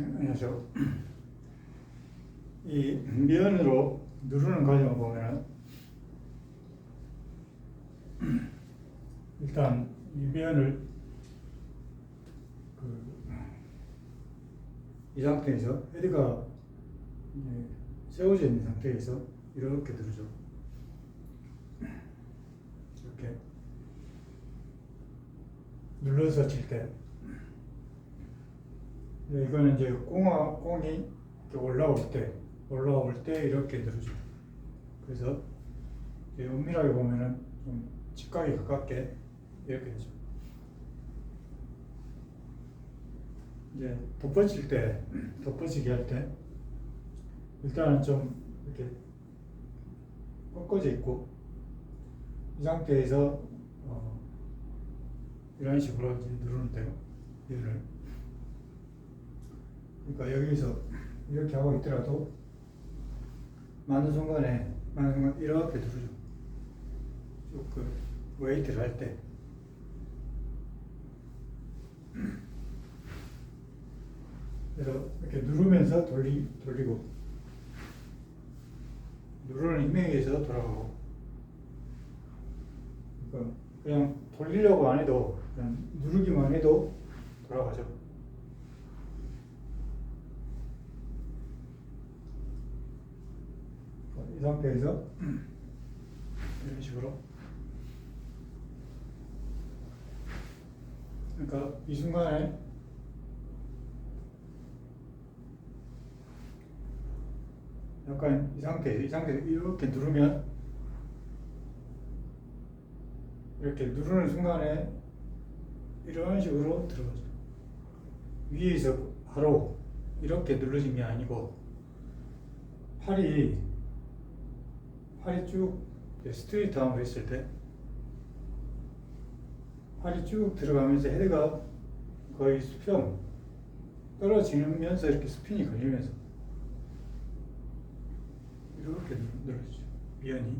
안녕하세요. 이 면으로 누르는 과정을 보면 일단 이 면을 그 이 상태에서 헤드가 세워져 있는 상태에서 이렇게 누르죠. 이렇게 눌러서 칠 때. 네, 이거는 이제 꽁아, 꽁이 올라올 때, 올라올 때 이렇게 누르죠. 그래서 은밀하게 보면은 좀 직각에 가깝게 이렇게 되죠. 이제 덮어질 때, 덮어지게 할 때, 일단은 좀 이렇게 꺾어져 있고, 이 상태에서 어, 이런 식으로 이제 누르는데요. 얘를. 그러니까 여기서 이렇게 하고 있더라도 많은 순간에 많은 순간 이렇게 누르죠. 쭉그 웨이트를 할 때. 이렇게 누르면서 돌리, 돌리고 누르는 힘에 의해서 돌아가고 그러니까 그냥 돌리려고 안 해도 그냥 누르기만 해도 돌아가죠. 이 상태에서 이런 식으로 그러니까 이 순간에 약간 이 상태 이 상태에서 이렇게 누르면 이렇게 누르는 순간에 이런 식으로 들어가죠. 위에서 바로 이렇게 눌러진 게 아니고 팔이 팔이 쭉 스트레이트 하고 있을 때 팔이 쭉 들어가면서 헤드가 거의 수평 떨어지면서 이렇게 스핀이 걸리면서 이렇게 눌러주죠. 미연이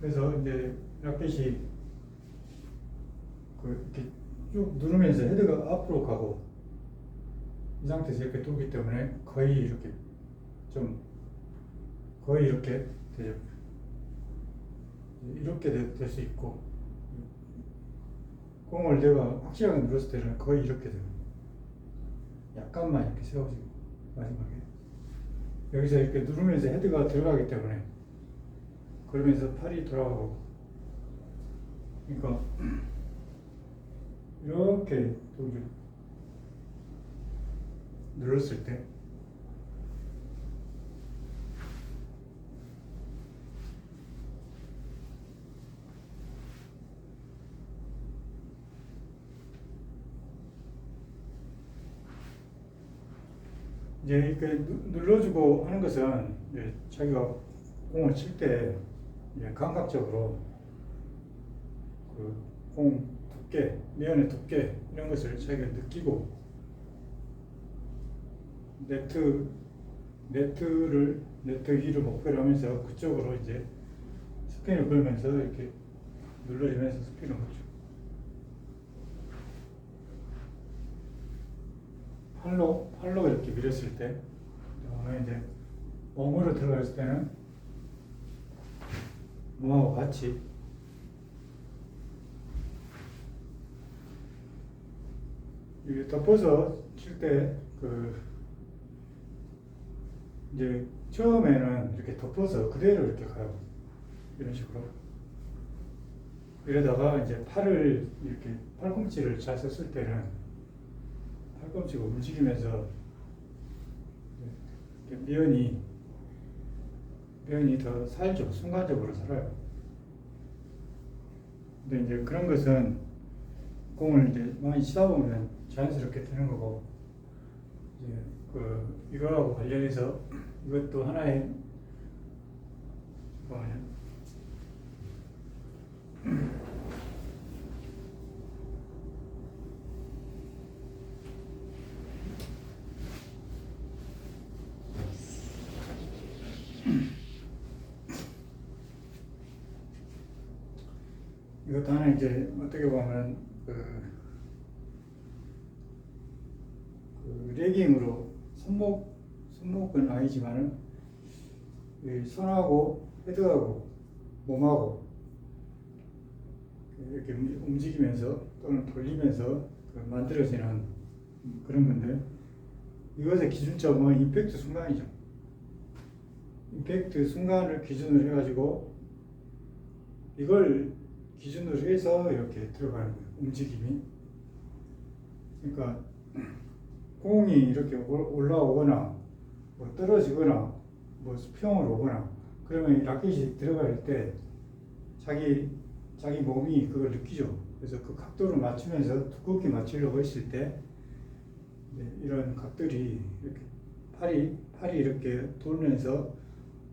그래서 이제 라켓이 그 이렇게 쭉 누르면서 헤드가 앞으로 가고 이 상태에서 이렇게 돌기 때문에 거의 이렇게 좀 거의 이렇게 되죠. 이렇게 될 수 있고 공을 내가 확실하게 눌렀을 때는 거의 이렇게 돼요. 약간만 이렇게 세워지고 마지막에 여기서 이렇게 누르면서 헤드가 들어가기 때문에 그러면서 팔이 돌아가고 그러니까 이렇게 돌죠. 눌렀을 때 이제 이렇게 누- 눌러주고 하는 것은 이제 자기가 공을 칠 때 감각적으로 그공 두께, 면의 두께 이런 것을 자기가 느끼고 네트 네트를 네트 위를 목표로 하면서 그쪽으로 이제 스핀을 걸면서 이렇게 눌러주면서 스핀을 걸죠. 팔로 팔로 이렇게 밀었을 때, 그다음에 이제 몸으로 들어갔을 때는 몸하고 같이 덮어서 칠 때 그 이제 처음에는 이렇게 덮어서 그대로 이렇게 가요. 이런 식으로. 이러다가 이제 팔을 이렇게 팔꿈치를 잘 썼을 때는 팔꿈치가 움직이면서 면이 면이 더 살죠. 순간적으로 살아요. 근데 이제 그런 것은 공을 이제 많이 치다 보면 자연스럽게 되는 거고. 이제 그 이거하고 관련해서 이것도 하나의 뭐냐. 이것도 하나 이제 어떻게 보면 그 그 레깅으로 손목 손목은 아니지만은 이 손하고 헤드하고 몸하고 이렇게 움직이면서 또는 돌리면서 그 만들어지는 그런 건데 이것의 기준점은 임팩트 순간이죠. 임팩트 순간을 기준으로 해가지고 이걸 기준으로 해서 이렇게 들어가는 거예요. 움직임이. 그러니까 공이 이렇게 올- 올라오거나 뭐 떨어지거나 뭐 수평으로 오거나 그러면 이 라켓이 들어갈 때 자기 자기 몸이 그걸 느끼죠. 그래서 그 각도를 맞추면서 두껍게 맞추려고 했을 때 이런 각들이 이렇게 팔이 팔이 이렇게 돌면서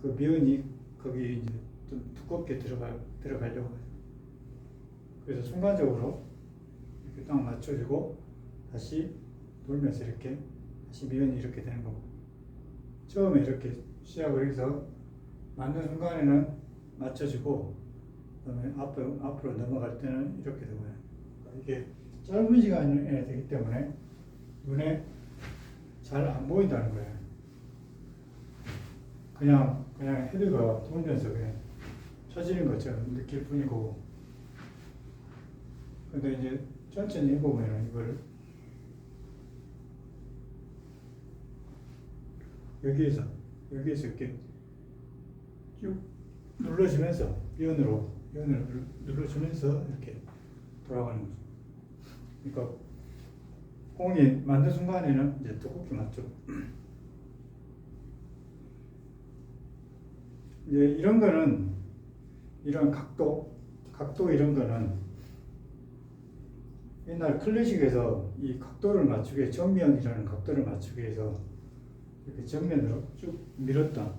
그 면이 거기 이제 좀 두껍게 들어가 들어가려고 해요. 그래서 순간적으로 이렇게 딱 맞춰주고 다시 돌면서 이렇게 다시 면이 이렇게 되는 거고 처음에 이렇게 시작을 해서 맞는 순간에는 맞춰주고 그다음에 앞으로 앞으로 넘어갈 때는 이렇게 되고요. 그러니까 이게 짧은 시간에 되기 때문에 눈에 잘 안 보인다는 거예요. 그냥 그냥 헤드가 돌면서 그냥 쳐지는 것처럼 느낄 뿐이고 근데 이제 천천히 해보면 이걸 여기에서 여기에서 이렇게 쭉 눌러주면서 면으로 눌- 눌러주면서 이렇게 돌아가는 거죠. 그러니까 공이 만든 순간에는 이제 두껍게 맞죠. 이제 이런 거는 이런 각도, 각도 이런 거는 옛날 클래식에서 이 각도를 맞추기 위해 정면이라는 각도를 맞추기 위해서 이렇게 정면으로 쭉 밀었다.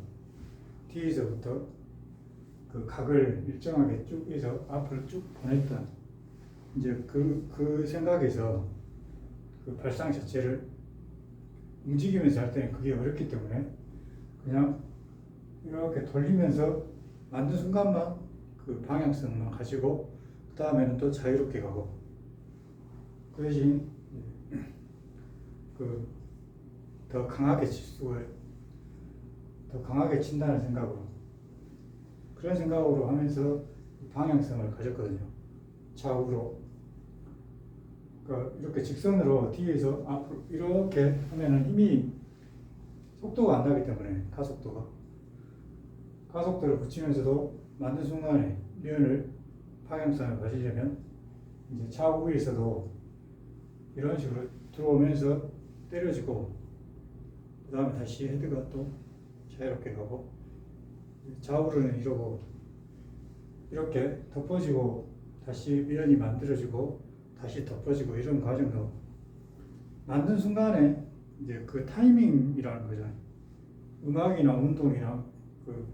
뒤에서부터 그 각을 일정하게 쭉 해서 앞으로 쭉 보냈다. 이제 그, 그 생각에서 그 발상 자체를 움직이면서 할 때는 그게 어렵기 때문에 그냥 이렇게 돌리면서 만든 순간만 그 방향성만 가지고 그 다음에는 또 자유롭게 가고 그 대신 그 더 강하게 칠 수가 더 강하게 친다는 생각으로 그런 생각으로 하면서 방향성을 가졌거든요. 좌우로. 그러니까 이렇게 직선으로 뒤에서 앞으로 이렇게 하면은 힘이 속도가 안 나기 때문에 가속도가. 가속도를 붙이면서도 만든 순간에 면을 방향성을 가지려면 이제 좌우에서도 이런 식으로 들어오면서 때려주고 그 다음에 다시 헤드가 또 자유롭게 가고 좌우로는 이러고 이렇게 덮어지고 다시 면이 만들어지고 다시 덮어지고 이런 과정도 만든 순간에 이제 그 타이밍이라는 거잖아요. 음악이나 운동이나 그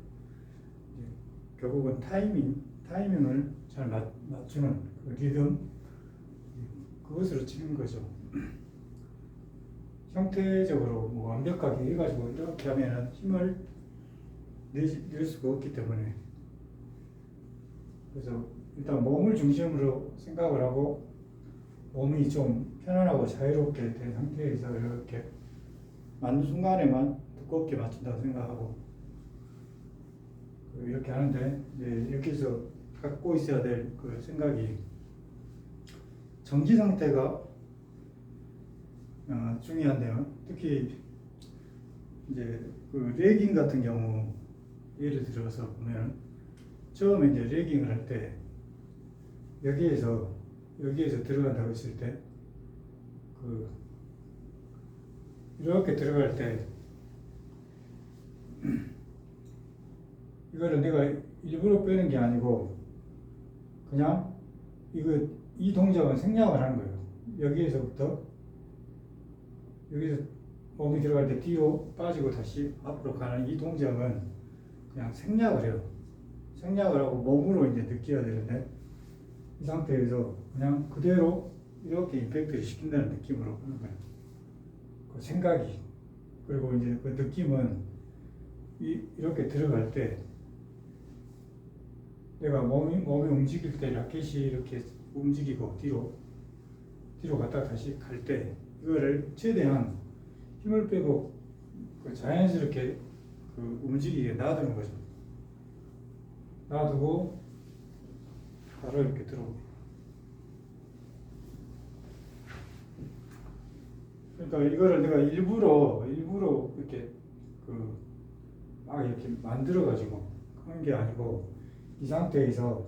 결국은 타이밍 타이밍을 잘 맞, 맞추는 그 리듬 그것으로 치는 거죠. 형태적으로 뭐 완벽하게 해가지고 이렇게 하면은 힘을 낼, 낼 수가 없기 때문에. 그래서 일단 몸을 중심으로 생각을 하고 몸이 좀 편안하고 자유롭게 된 상태에서 이렇게 맞는 순간에만 두껍게 맞춘다고 생각하고 그 이렇게 하는데 이제 여기서 갖고 있어야 될 그 생각이 정지 상태가 어, 중요한데요. 특히 이제 그 레깅 같은 경우 예를 들어서 보면 처음에 이제 레깅을 할 때 여기에서 여기에서 들어간다고 했을 때 그 이렇게 들어갈 때 이거를 내가 일부러 빼는 게 아니고 그냥 이거 이 동작은 생략을 하는 거예요. 여기에서부터 여기서 몸이 들어갈 때 뒤로 빠지고 다시 앞으로 가는 이 동작은 그냥 생략을 해요. 생략을 하고 몸으로 이제 느껴야 되는데 이 상태에서 그냥 그대로 이렇게 임팩트를 시킨다는 느낌으로 하는 거예요. 그 생각이 그리고 이제 그 느낌은 이, 이렇게 들어갈 때 내가 몸이 몸이 움직일 때 라켓이 이렇게 움직이고 뒤로 뒤로 갔다 다시 갈 때 이거를 최대한 힘을 빼고 그 자연스럽게 그 움직이게 놔두는 거죠. 놔두고 바로 이렇게 들어오게. 그러니까 이거를 내가 일부러 일부러 이렇게 그 막 이렇게 만들어 가지고 하는 게 아니고 이 상태에서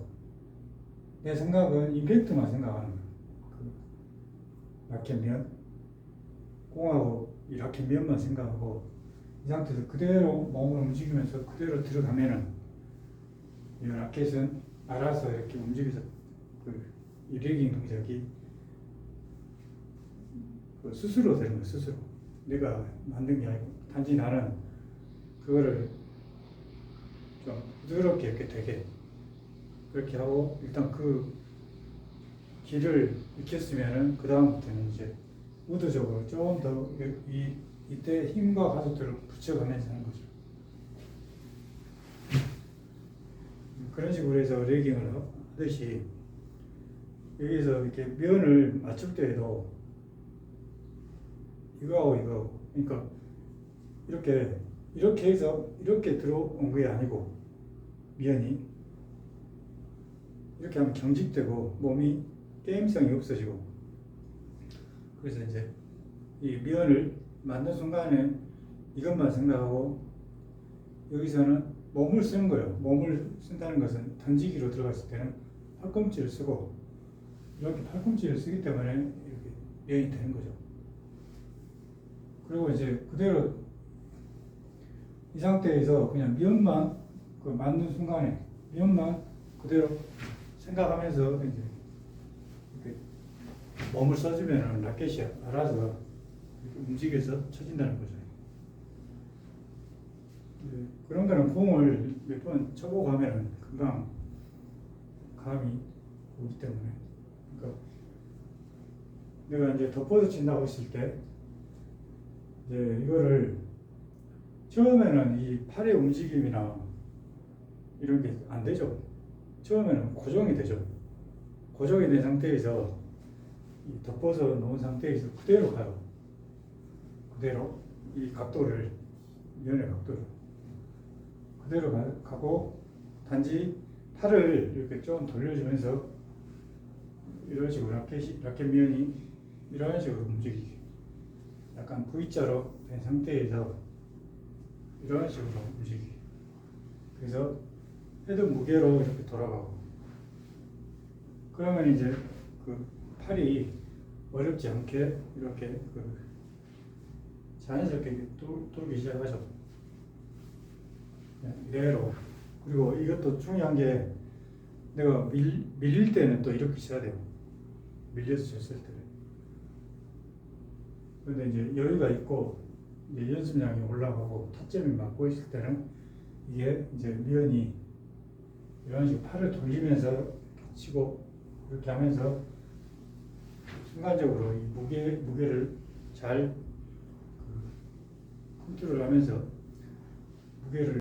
내 생각은 임팩트만 생각하는 거야. 그 라켓면 공하고 이 라켓면만 생각하고 이 상태에서 그대로 몸을 움직이면서 그대로 들어가면은 이 라켓은 알아서 이렇게 움직여서 그이 레깅 동작이 그 스스로 되는 거야 스스로. 내가 만든 게 아니고 단지 나는 그거를 좀 부드럽게 이렇게 되게 그렇게 하고 일단 그 길을 익혔으면은 그 다음부터는 이제 의도적으로 조금 더 이 이때 힘과 가속도를 붙여가면서 하는 거죠. 그런 식으로 해서 레깅을 하듯이 여기서 이렇게 면을 맞출 때에도 이거하고 이거하고 그러니까 이렇게 이렇게 해서 이렇게 들어온 게 아니고 면이 이렇게 하면 경직되고 몸이 게임성이 없어지고 그래서 이제 이 면을 만든 순간에 이것만 생각하고 여기서는 몸을 쓰는 거예요. 몸을 쓴다는 것은 던지기로 들어갔을 때는 팔꿈치를 쓰고 이렇게 팔꿈치를 쓰기 때문에 이렇게 면이 되는 거죠. 그리고 이제 그대로 이 상태에서 그냥 면만 그 맞는 순간에 면만 그대로 생각하면서 이제 몸을 써주면 라켓이 알아서 움직여서 쳐진다는 거죠. 네, 그런 거는 공을 몇 번 쳐보고 하면 금방 감이 오기 때문에 그러니까 내가 이제 덮어서 친다고 했을 때 이제 이거를 처음에는 이 팔의 움직임이나 이런 게 안 되죠. 처음에는 고정이 되죠. 고정이 된 상태에서 이 덮어서 놓은 상태에서 그대로 가요. 그대로 이 각도를 면의 각도를. 그대로 가, 가고 단지 팔을 이렇게 좀 돌려주면서 이런 식으로 라켓이 라켓 면이 이런 식으로 움직이게. 약간 V자로 된 상태에서 이런 식으로 움직이게. 그래서 헤드 무게로 이렇게 돌아가고. 그러면 이제 그 팔이 어렵지 않게 이렇게 그 자연스럽게 돌, 돌기 시작하죠. 네, 이대로 그리고 이것도 중요한 게 내가 밀, 밀릴 때는 또 이렇게 쳐야 돼요. 밀려서 쳤을 때는. 근데 이제 여유가 있고 이제 연습량이 올라가고 타점이 맞고 있을 때는 이게 이제 미연이 이런 식으로 팔을 돌리면서 치고 이렇게 하면서 순간적으로 이 무게 무게를 잘 그, 컨트롤하면서 무게를